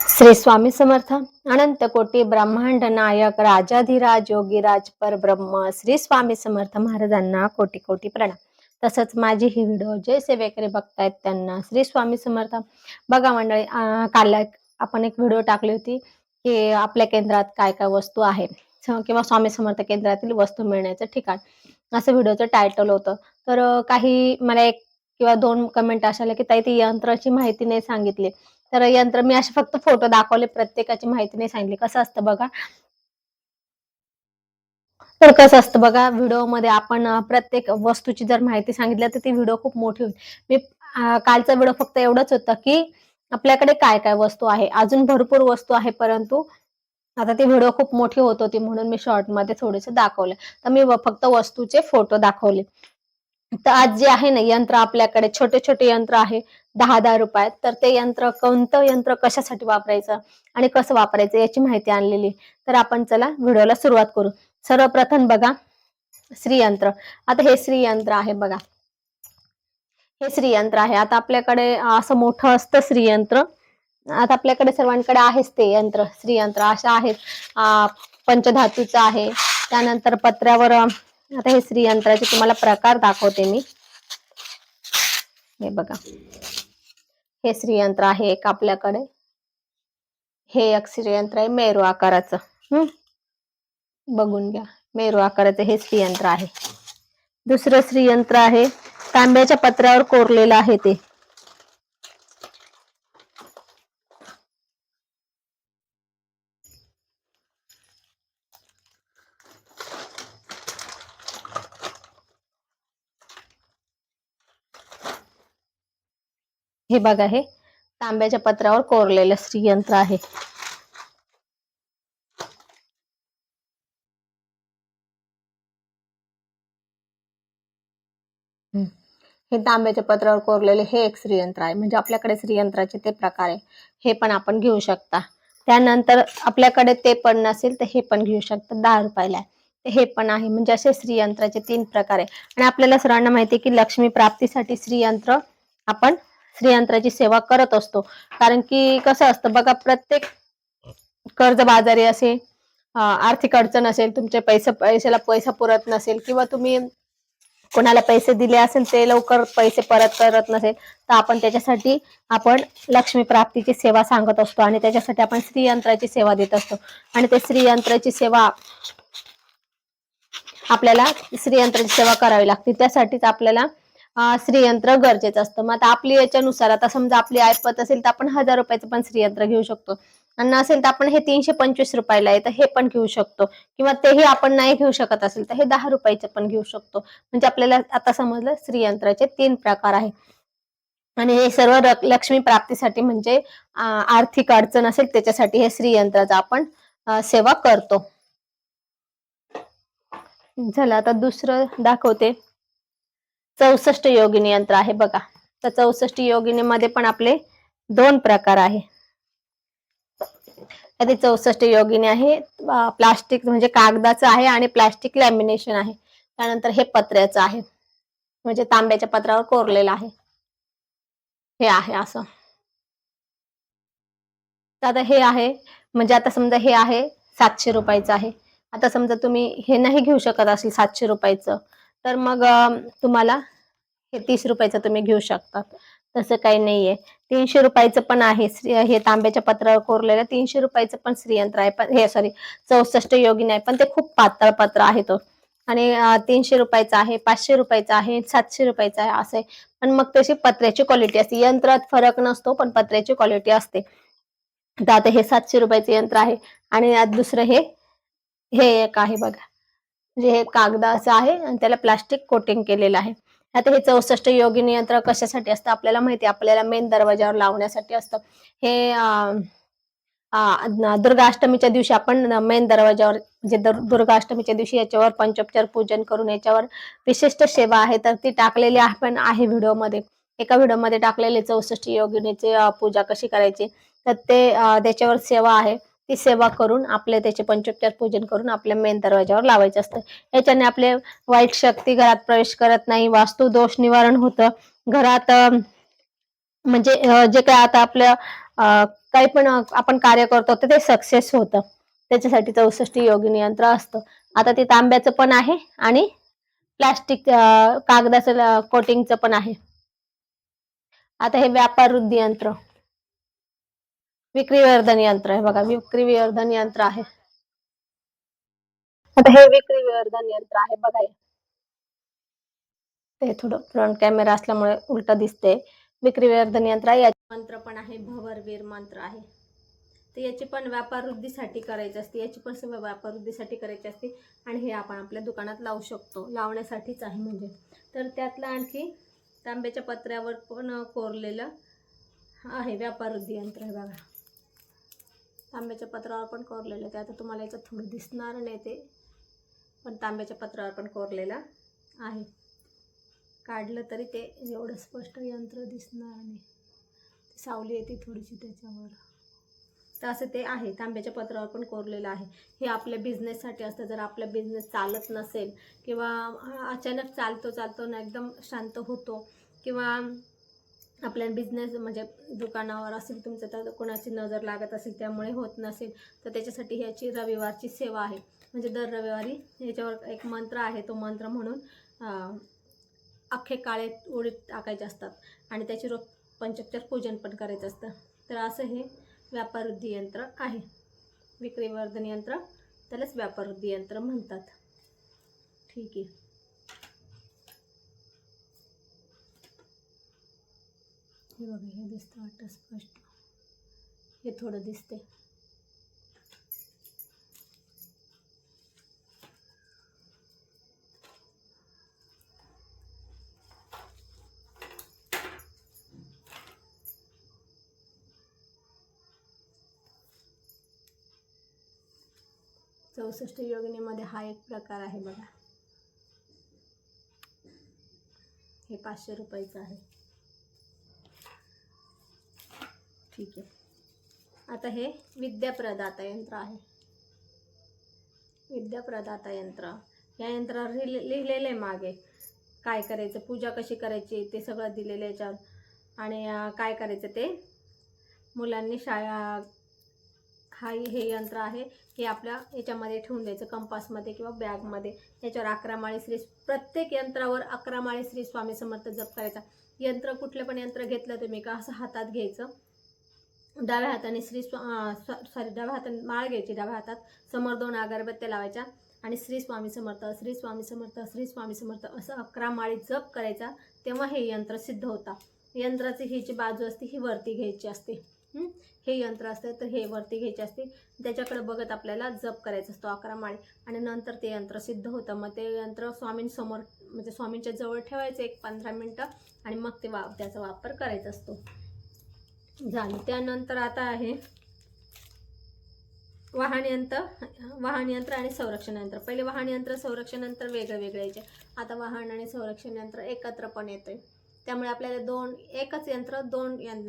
श्री स्वामी समर्थ अनंत कोटी ब्रह्मांड नायक राजाधिराज योगीराज परब्रह्म श्री स्वामी समर्थ महाराजांना कोटी कोटी प्रणाम. तसंच माझी ही व्हिडिओ जे सेवेकरी बघतायत त्यांना श्री स्वामी समर्थ. बघा मंडळी काल एक- आपण एक व्हिडिओ टाकली होती की आपल्या केंद्रात काय काय वस्तू आहे किंवा स्वामी समर्थ केंद्रातील वस्तू मिळण्याचं ठिकाण. असं व्हिडिओचं टायटल होतं. तर काही मला एक किंवा दोन कमेंट अशा आल्या की ताई ती यंत्राची माहिती नाही सांगितली. तर यंत्र मी असे फक्त फोटो दाखवले प्रत्येकाची माहिती नाही सांगितली. कसं असतं बघा. तर कसं असतं बघा व्हिडिओमध्ये आपण प्रत्येक वस्तूची जर माहिती सांगितली तर ती व्हिडिओ खूप मोठी होईल मी कालचा व्हिडिओ फक्त एवढंच होतं की आपल्याकडे काय काय वस्तू आहे? अजून भरपूर वस्तू आहे परंतु आता ती व्हिडिओ खूप मोठी होत होती म्हणून मी शॉर्टमध्ये थोडेसे दाखवले. तर मी फक्त वस्तूचे फोटो दाखवले. तर आज जे आहे ना यंत्र आपल्याकडे छोटे छोटे यंत्र आहे दहा दहा रुपयात. तर ते यंत्र कोणतं यंत्र कशासाठी वापरायचं आणि कसं वापरायचं याची माहिती आणलेली. तर आपण चला व्हिडिओला सुरुवात करू. सर्वप्रथम बघा श्रीयंत्र. आता हे श्रीयंत्र आहे बघा. हे श्रीयंत्र आहे. आता आपल्याकडे असं मोठं असतं श्रीयंत्र. आता आपल्याकडे सर्वांकडे आहेच ते यंत्र श्रीयंत्र. अशा आहेत पंचधातूचं आहे. त्यानंतर पत्र्यावर आता हे श्रीयंत्राचे तुम्हाला प्रकार दाखवते मी. हे बघा. हे श्रीयंत्र आहे एक आपल्याकडे. हे एक श्रीयंत्र आहे मेरू आकाराचं. हम्म बघून घ्या. मेरू आकाराचं हे श्रीयंत्र आहे. दुसरं श्रीयंत्र आहे. तांब्याच्या पत्र्यावर कोरलेलं आहे ते. हे बघा हे तांब्याच्या पत्रावर कोरलेलं श्रीयंत्र आहे. हे तांब्याच्या पत्रावर कोरलेले हे एक श्रीयंत्र आहे. म्हणजे आपल्याकडे श्रीयंत्राचे ते प्रकार आहे. हे पण आपण घेऊ शकता. त्यानंतर आपल्याकडे ते पण नसेल तर हे पण घेऊ शकता. दहा रुपयाला आहे. हे पण आहे. म्हणजे असे श्रीयंत्राचे तीन प्रकार आहे. आणि आपल्याला सर्वांना माहिती आहे की लक्ष्मी प्राप्तीसाठी श्रीयंत्र आपण श्रीयंत्राची सेवा करत असतो. कारण की कसं असतं बघा प्रत्येक कर्जबाजारी बाजारी असे आर्थिक अडचण असेल तुमचे पैसे पैशाला पैसा पुरत नसेल किंवा तुम्ही कोणाला पैसे दिले असेल ते लवकर पैसे परत करत नसेल तर आपण त्याच्यासाठी आपण लक्ष्मी प्राप्तीची सेवा सांगत असतो आणि त्याच्यासाठी आपण श्रीयंत्राची सेवा देत असतो. आणि ते श्रीयंत्राची सेवा आपल्याला श्रीयंत्राची सेवा करावी लागते. त्यासाठीच आपल्याला श्रीयंत्र गरजेचं असतं. मग आता आपली याच्यानुसार आता समजा आपली ऐपत असेल तर आपण हजार रुपयाचं पण श्रीयंत्र घेऊ शकतो. आणि नसेल तर आपण हे तीनशे पंचवीस रुपयाला आहे तर हे पण घेऊ शकतो. किंवा तेही आपण नाही घेऊ शकत असेल तर हे दहा रुपयाचं पण घेऊ शकतो. म्हणजे आपल्याला आता समजलं श्रीयंत्राचे तीन प्रकार आहे. आणि हे सर्व लक्ष्मी प्राप्तीसाठी म्हणजे आर्थिक अडचण असेल त्याच्यासाठी हे श्रीयंत्राचा आपण सेवा करतो. झालं आता दुसरं दाखवते. चौसष्ट योगिनी यंत्र आहे बघा. तर चौसष्ट योगिनीमध्ये पण आपले दोन प्रकार आहे. ते चौसष्ट योगिनी आहे. प्लास्टिक म्हणजे कागदाचं आहे आणि प्लास्टिक लॅमिनेशन आहे. त्यानंतर हे पत्र्याचं आहे. म्हणजे तांब्याच्या पत्रावर कोरलेलं आहे. हे आहे असं. तर आता हे आहे. म्हणजे आता समजा हे आहे सातशे रुपयाचं आहे. आता समजा तुम्ही हे नाही घेऊ शकत असेल सातशे रुपयाचं. तर मग तुम्हाला हे तीस रुपयाचं तुम्ही घेऊ शकता. तसं काही नाहीये. तीनशे रुपयाचं पण आहे. हे तांब्याच्या पत्रावर कोरलेलं तीनशे रुपयाचं पण श्रीयंत्र आहे. पण हे सॉरी चौसष्ट योगिनी आहे. पण ते खूप पातळ पत्र आहे तो. आणि तीनशे रुपयाचं आहे पाचशे रुपयाचं आहे सातशे रुपयाचं आहे असं आहे. पण मग तशी पत्र्याची क्वालिटी असते. यंत्रात फरक नसतो पण पत्र्याची क्वालिटी असते. तर आता हे सातशे रुपयाचं यंत्र आहे. आणि दुसरं हे हे एक आहे बघा. जे हे कागदाचं आहे आणि त्याला प्लास्टिक कोटिंग केलेलं आहे. आता हे चौसष्ट योगिनी यंत्र कशासाठी असतं? आपल्याला माहिती आहे, आपल्याला मेन दरवाजावर लावण्यासाठी असतं. हे दुर्गाष्टमीच्या दिवशी आपण मेन दरवाजावर म्हणजे दुर्गाष्टमीच्या दिवशी याच्यावर पंचोपचार पूजन करून याच्यावर विशिष्ट सेवा आहे तर ती टाकलेली आपण पण आहे व्हिडिओमध्ये. एका व्हिडिओमध्ये टाकलेले चौसष्ट योगिनीची पूजा कशी करायची? तर ते त्याच्यावर सेवा आहे. ती सेवा करून आपले त्याचे पंचोपचार पूजन करून आपल्या मेन दरवाजावर लावायचं असतं. याच्याने आपले वाईट शक्ती घरात प्रवेश करत नाही वास्तू दोष निवारण होतं. घरात म्हणजे जे काय आता आपल्या काही पण आपण कार्य करतो तर ते सक्सेस होतं. त्याच्यासाठी चौसष्ट योगिनी यंत्र असतं. आता ते तांब्याचं पण आहे आणि प्लास्टिक कागदाचं कोटिंगचं पण आहे. आता हे व्यापार वृद्धी यंत्र. विक्री वर्धन यंत्र आहे बघा विक्री वर्धन यंत्र आहे. आता हे विक्री वर्धन यंत्र आहे बघा ते थोडं फ्रंट कॅमेरा असल्यामुळे उलट दिसते विक्री वर्धन यंत्र आहे याचे मंत्र पण आहे भवरवीर मंत्र आहे. तर याची पण व्यापार वृद्धीसाठी करायची असते याची पण सेवा व्यापार वृद्धीसाठी करायची असते. आणि हे आपण आपल्या दुकानात लावू शकतो लावण्यासाठीच आहे म्हणजे. तर त्यातलं आणखी तांब्याच्या पत्र्यावर पण कोरलेलं आहे व्यापार वृद्धी यंत्र आहे बघा. तांब्याच्या पत्रावर पण कोरलेलं आहे. ते आता तुम्हाला याच्यात थोडं दिसणार नाही ते पण तांब्याच्या पत्रावर पण कोरलेलं आहे. काढलं तरी ते एवढं स्पष्ट यंत्र दिसणार नाही. सावली येते थोडीशी त्याच्यावर. तर असं ते आहे तांब्याच्या पत्रावर पण कोरलेलं आहे. हे आपल्या बिझनेससाठी असतं. जर आपला बिझनेस चालत नसेल किंवा अचानक चालतो चालतो ना एकदम शांत होतो किंवा आपल्या बिझनेस म्हणजे दुकानावर असेल तुमचं तर कोणाची नजर लागत असेल त्यामुळे होत नसेल तर त्याच्यासाठी ह्याची रविवारची सेवा आहे. म्हणजे दर रविवारी याच्यावर एक मंत्र आहे तो मंत्र म्हणून अख्खे काळे उडीत टाकायचे असतात आणि त्याची रोज पंचोपचार पूजन पण करायचं असतं. तर असं हे व्यापारवृद्धी यंत्र आहे. विक्रीवर्धन यंत्र त्यालाच व्यापारवृद्धी यंत्र म्हणतात. ठीक आहे. हे बघा हे दिसतं वाटतं स्पष्ट. हे थोडं दिसते चौसष्ट योगिनीमध्ये हा एक प्रकार आहे बघा. हे पाचशे रुपयाचं आहे. ठीक आहे. आता हे विद्याप्रदाता यंत्र आहे. विद्याप्रदाता यंत्र. या यंत्रावर लिहिले लिहिलेलं आहे मागे. काय करायचं पूजा कशी करायची ते सगळं दिलेलं आहे याच्यावर. आणि काय करायचं ते? मुलांनी शाळा हा हे यंत्र आहे हे आपल्या याच्यामध्ये ठेवून द्यायचं कंपासमध्ये किंवा बॅगमध्ये. याच्यावर अकरा माळी श्री प्रत्येक यंत्रावर अकरा माळी श्री स्वामी समर्थ जप करायचा. यंत्र कुठलं पण यंत्र घेतलं तुम्ही का असं हातात घ्यायचं. डाव्या हाताने श्री सॉरी डाव्या हाताने माळ घ्यायची. डाव्या हातात समोर दोन अगरबत्त्या लावायच्या आणि श्री स्वामी समर्थ श्री स्वामी समर्थ श्री स्वामी समर्थ असं अकरा माळी जप करायचा. तेव्हा हे यंत्र सिद्ध होता. यंत्राची ही जी बाजू असते ही वरती घ्यायची असते. हे? यंत्र असते तर हे वरती घ्यायचे असते. त्याच्याकडे बघत आपल्याला जप करायचं असतो अकरा माळी. आणि नंतर ते यंत्र सिद्ध होतं. मग ते यंत्र स्वामींसमोर म्हणजे स्वामींच्या जवळ ठेवायचं एक पंधरा मिनटं. आणि मग ते वा त्याचा वापर करायचा असतो. झाली. त्यानंतर आता आहे वाहन यंत्र वाहन यंत्र आणि संरक्षण यंत्र पहिले वाहन यंत्र संरक्षण यंत्र वेगळं वेगळं यायचे. आता वाहन आणि संरक्षण यंत्र एकत्र पण येते त्यामुळे आपल्याला दोन एकच यंत्र दोन यं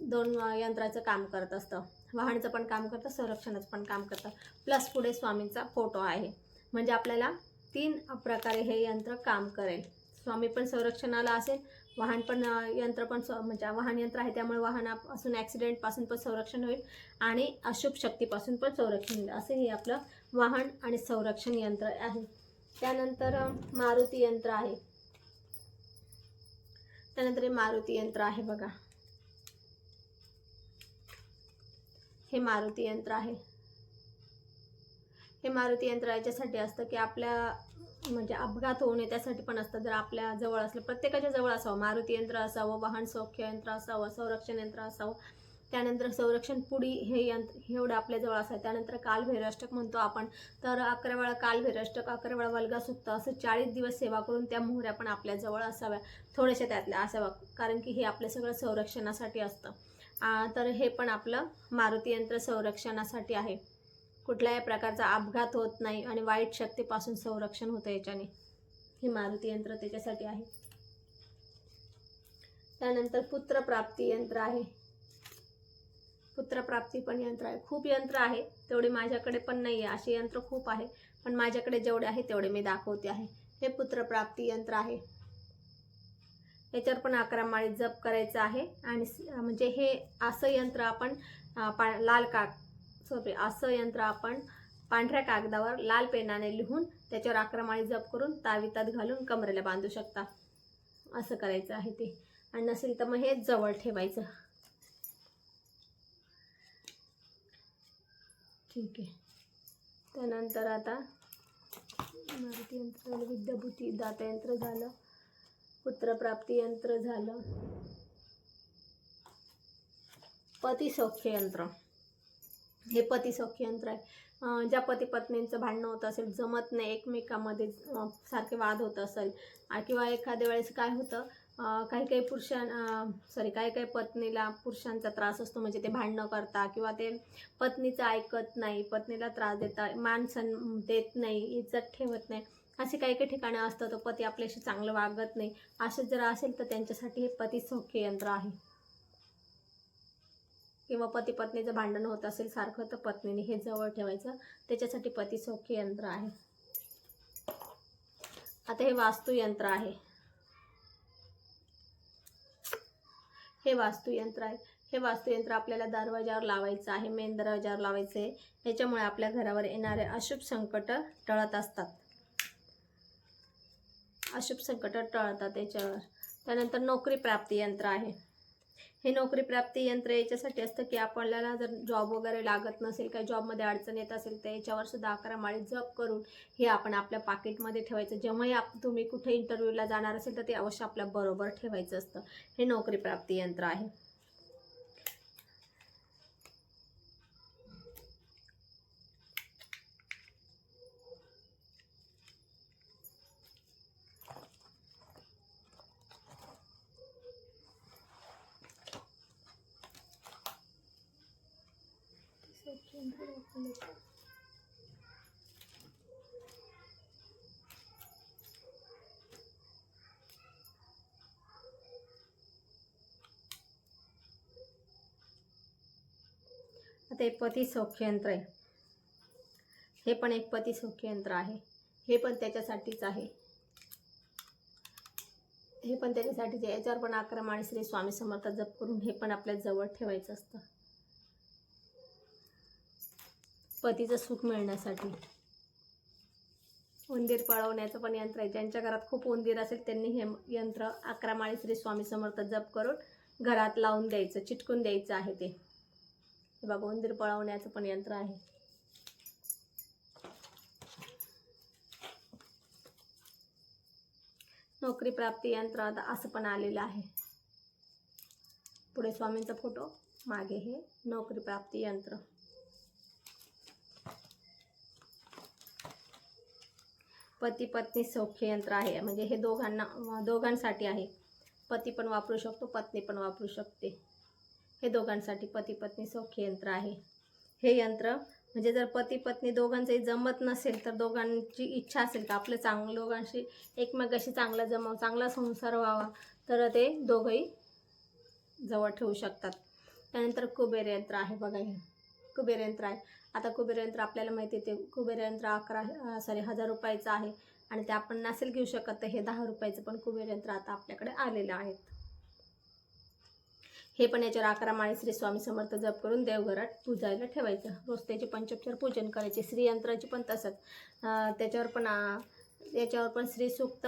दोन यंत्राचं काम करत असतं. वाहनचं पण काम करतं संरक्षणाचं पण काम करतं. प्लस पुढे स्वामींचा फोटो आहे. म्हणजे आपल्याला तीन प्रकारे हे यंत्र काम करेल. स्वामी पण संरक्षणाला असेल वाहन पण यंत्र पण म्हणजे वाहन यंत्र आहे त्यामुळे वाहनापासून ॲक्सिडेंटपासून पण संरक्षण होईल आणि अशुभ शक्तीपासून पण संरक्षण होईल. असं हे आपलं वाहन आणि संरक्षण यंत्र आहे. त्यानंतर मारुती यंत्र आहे. त्यानंतर हे मारुती यंत्र आहे बघा. हे मारुती यंत्र आहे. हे मारुती यंत्र याच्यासाठी असतं की आपल्या म्हणजे अपघात होऊ नये त्यासाठी पण असतं. जर आपल्या जवळ असलं प्रत्येकाच्या जवळ असावं. मारुती यंत्र असावं वाहन सौख्य यंत्र असावं संरक्षण यंत्र असावं. त्यानंतर संरक्षण पुडी हे यंत्र एवढं आपल्या जवळ असावं. त्यानंतर कालभैरष्टक म्हणतो आपण. तर अकरा वेळा कालभैरष्टक अकरा वेळा वल्गा असं चाळीस दिवस सेवा करून त्या मोहऱ्या पण आपल्या जवळ असाव्या. थोड्याशा त्यातल्या असाव्या. कारण की हे आपलं सगळं संरक्षणासाठी असतं. तर हे पण आपलं मारुती यंत्र संरक्षणासाठी आहे. कुठल्याही प्रकारचा अपघात होत नाही आणि वाईट शक्तीपासून संरक्षण होतं याच्याने. हे मारुती यंत्र त्याच्यासाठी आहे. त्यानंतर पुत्रप्राप्ती यंत्र आहे. पुत्रप्राप्ती पण यंत्र आहे. खूप यंत्र आहे. तेवढे माझ्याकडे पण नाही आहे असे यंत्र खूप आहे. पण माझ्याकडे जेवढे आहे तेवढे मी दाखवते आहे. हे पुत्रप्राप्ती यंत्र आहे. याच्यावर पण अकरा माळी जप करायचं आहे. आणि म्हणजे हे असं यंत्र आपण पा लाल काक सॉरी असं यंत्र आपण पांढऱ्या कागदावर लाल पेनाने लिहून त्याच्यावर अकरा जप करून तावितात घालून कमरेला बांधू शकता. असं करायचं आहे ते. आणि नसेल तर मग हे जवळ ठेवायचं. ठीक आहे. त्यानंतर आता मारुती यंत्र झालं विद्याभूती दातयंत्र झालं पुत्रप्राप्ती यंत्र झालं. पतिसौख्य यंत्र. हे पतिसौख्य यंत्र आहे. ज्या पती पत्नींचं भांडणं होत असेल जमत नाही एकमेकामध्ये सारखे वाद होत असेल किंवा एखाद्या वेळेस काय होतं काही काही पुरुषां सॉरी काही काही पत्नीला पुरुषांचा त्रास असतो म्हणजे ते भांडणं करता किंवा ते पत्नीचं ऐकत नाही पत्नीला त्रास देता मानसन देत नाही इज्जत ठेवत नाही असे काही काही ठिकाणं असतं तर पती आपल्याशी चांगलं वागत नाही. असे जर असेल तर त्यांच्यासाठी हे पती यंत्र आहे. किंवा पती पत्नीचं भांडण होत असेल सारखं तर पत्नीने हे जवळ ठेवायचं. त्याच्यासाठी पती सौख्य यंत्र आहे. आता हे वास्तुयंत्र आहे. हे वास्तुयंत्र आहे. हे वास्तुयंत्र आपल्याला दरवाजावर लावायचं आहे मेन दरवाजावर लावायचं आहे. याच्यामुळे आपल्या घरावर येणारे अशुभ संकट टळत असतात. अशुभ संकट टळतात त्याच्यावर त्यानंतर नोकरी प्राप्ती यंत्र आहे. हे नोकरी प्राप्ती यंत्र याच्यासाठी असतं की आपल्याला जर जॉब वगैरे लागत नसेल काही जॉबमध्ये अडचण येत असेल तर याच्यावर सुद्धा अकरा माळी जप करून हे आपण आपल्या पाकिटमध्ये ठेवायचं. जेव्हाही आप तुम्ही कुठे इंटरव्ह्यूला जाणार असेल तर ते अवश्य आपल्या बरोबर ठेवायचं असतं. हे नोकरी प्राप्ती यंत्र आहे. आता हे पती आहे. हे पण एक पती सौख्य आहे. हे पण त्याच्यासाठीच आहे. हे पण त्याच्यासाठीच आहे. याच्यावर पण अकरा माणसरी श्री स्वामी समर्थ जप करून हे पण आपल्या जवळ ठेवायचं असतं. पतीचं सुख मिळण्यासाठी. उंदीर पळवण्याचं पण यंत्र आहे. ज्यांच्या घरात खूप उंदीर असेल त्यांनी हे यंत्र अकरा माळी श्री स्वामी समर्थ जप करून घरात लावून द्यायचं चिटकून द्यायचं आहे ते. बघा उंदीर पळवण्याचं पण यंत्र आहे. नोकरी प्राप्ती यंत्र आता असं पण आलेलं आहे. पुढे स्वामींचा फोटो मागे हे नोकरी प्राप्ती यंत्र. पती पत्नी सौख्य यंत्र आहे. म्हणजे हे दोघांना दोघांसाठी आहे. पती पण वापरू शकतो पत्नी पण वापरू शकते. हे दोघांसाठी पती पत्नी सौख्य यंत्र आहे. हे यंत्र म्हणजे जर पती पत्नी दोघांचंही जमत नसेल तर दोघांची इच्छा असेल तर आपलं चांगलं दोघांशी एकमेकाशी चांगला जमाव चांगला संसार व्हावा तर ते दोघंही जवळ ठेवू शकतात. त्यानंतर कुबेर यंत्र आहे बघा हे. कुबेर यंत्र आहे. आता कुबेरयंत्र आपल्याला माहिती आहे ते कुबेरयंत्र अकरा सॉरी हजार रुपयाचं आहे. आणि ते आपण नसेल घेऊ शकत तर हे दहा रुपयाचं पण कुबेरयंत्र आता आपल्याकडे आलेलं आहेत. हे पण याच्यावर अकरा माळी श्री स्वामी समर्थ जप करून देवघरात पूजायला ठेवायचं. रोज त्याचे पंचोपचार पूजन करायचे. श्रीयंत्राची पण तसंच. त्याच्यावर पण याच्यावर पण श्रीसूक्त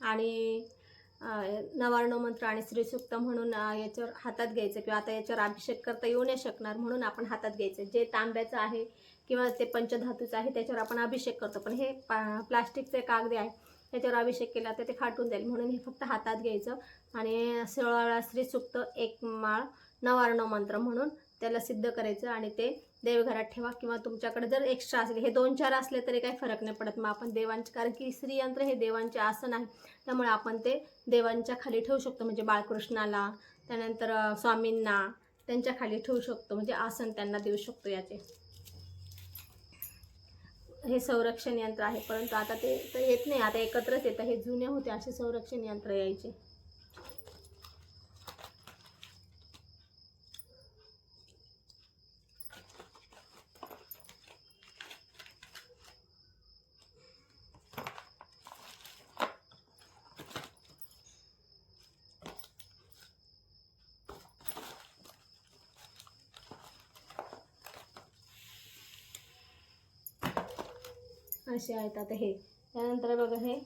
आणि नवार्णव मंत्र आणि श्रीसूक्त म्हणून याच्यावर हातात घ्यायचं किंवा आता याच्यावर अभिषेक करता येऊ नाही शकणार म्हणून आपण हातात घ्यायचं. जे तांब्याचं आहे किंवा ते पंचधातूचं आहे त्याच्यावर आपण अभिषेक करतो. पण हे पा प्लास्टिकचे कागदे आहे त्याच्यावर अभिषेक केला तर ते फाटून जाईल. म्हणून हे फक्त हातात घ्यायचं. आणि सोळा वेळा श्रीसूक्त एक माळ नवार्णव मंत्र म्हणून त्याला सिद्ध करायचं आणि ते देवघरात ठेवा किंवा तुमच्याकडे जर एक्स्ट्रा असेल हे दोन चार असले तरी काही फरक नाही पडत. मग आपण देवांचे कारण की स्त्रीयंत्र हे देवांचे आसन आहे. त्यामुळे आपण ते देवांच्या खाली ठेवू शकतो. म्हणजे बाळकृष्णाला त्यानंतर स्वामींना त्यांच्या खाली ठेवू शकतो. म्हणजे आसन त्यांना देऊ शकतो याचे. हे संरक्षण यंत्र आहे. परंतु आता ते तर येत नाही. आता एकत्रच येतं. हे जुने होते असे संरक्षण यंत्र यायचे. असे आहेत. आता हे. त्यानंतर बघा हे.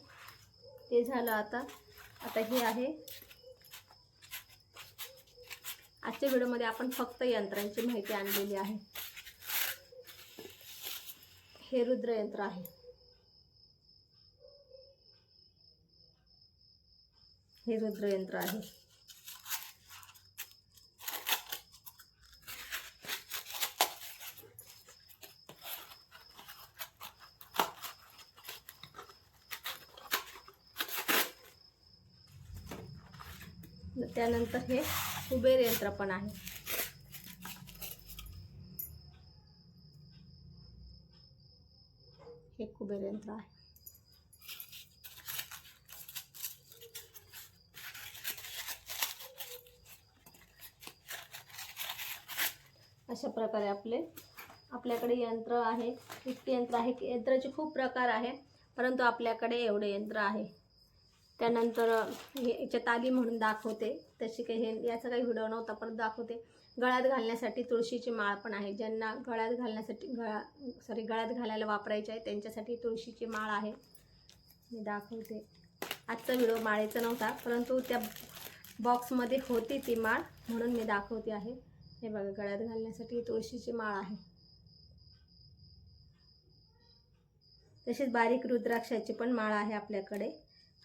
ते झालं आता. आता हे आहे. आजच्या व्हिडिओमध्ये आपण फक्त यंत्रांची माहिती आणलेली आहे. हे रुद्र यंत्र आहे. हे रुद्र यंत्र आहे. त्यानंतर हे कुबेर यंत्र पण आहे. हे कुबेर यंत्र आहे. अशा प्रकारे आपले आपल्याकडे यंत्र आहे इतके यंत्र आहे की यंत्राचे खूप प्रकार आहे परंतु आपल्याकडे एवढे यंत्र आहे. त्यानंतर हे याच्यात आली म्हणून दाखवते. तशी काही हे याचा काही व्हिडिओ नव्हता पण दाखवते. गळ्यात घालण्यासाठी तुळशीची माळ पण आहे. ज्यांना गळ्यात घालण्यासाठी गळा सॉरी गळ्यात घालायला वापरायची आहे त्यांच्यासाठी तुळशीची माळ आहे. मी दाखवते. आजचा व्हिडिओ माळेचा नव्हता परंतु त्या बॉक्समध्ये होती ती माळ म्हणून मी दाखवते आहे. हे बघा गळ्यात घालण्यासाठी तुळशीची माळ आहे. तसेच बारीक रुद्राक्षाची पण माळ आहे आपल्याकडे.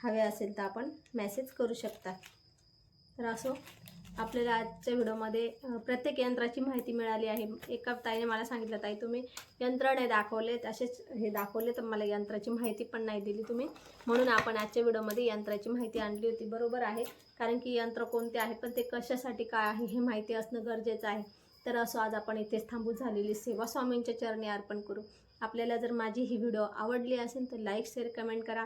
हवे असेल तर आपण मेसेज करू शकता. तर असो आपल्याला आजच्या व्हिडिओमध्ये प्रत्येक यंत्राची माहिती मिळाली आहे. एका ताईने मला सांगितलं ताई तुम्ही यंत्र नाही दाखवले असेच हे दाखवले तर मला यंत्राची माहिती पण नाही दिली तुम्ही. म्हणून आपण आजच्या व्हिडिओमध्ये यंत्राची माहिती आणली होती. बरोबर आहे. कारण की यंत्र कोणते आहे पण ते कशासाठी काय आहे हे माहिती असणं गरजेचं आहे. तर असो आज आपण इथेच थांबू झालेली सेवा स्वामींच्या चरणी अर्पण करू. आपल्याला जर माझी ही व्हिडिओ आवडली असेल तर लाईक शेअर कमेंट करा.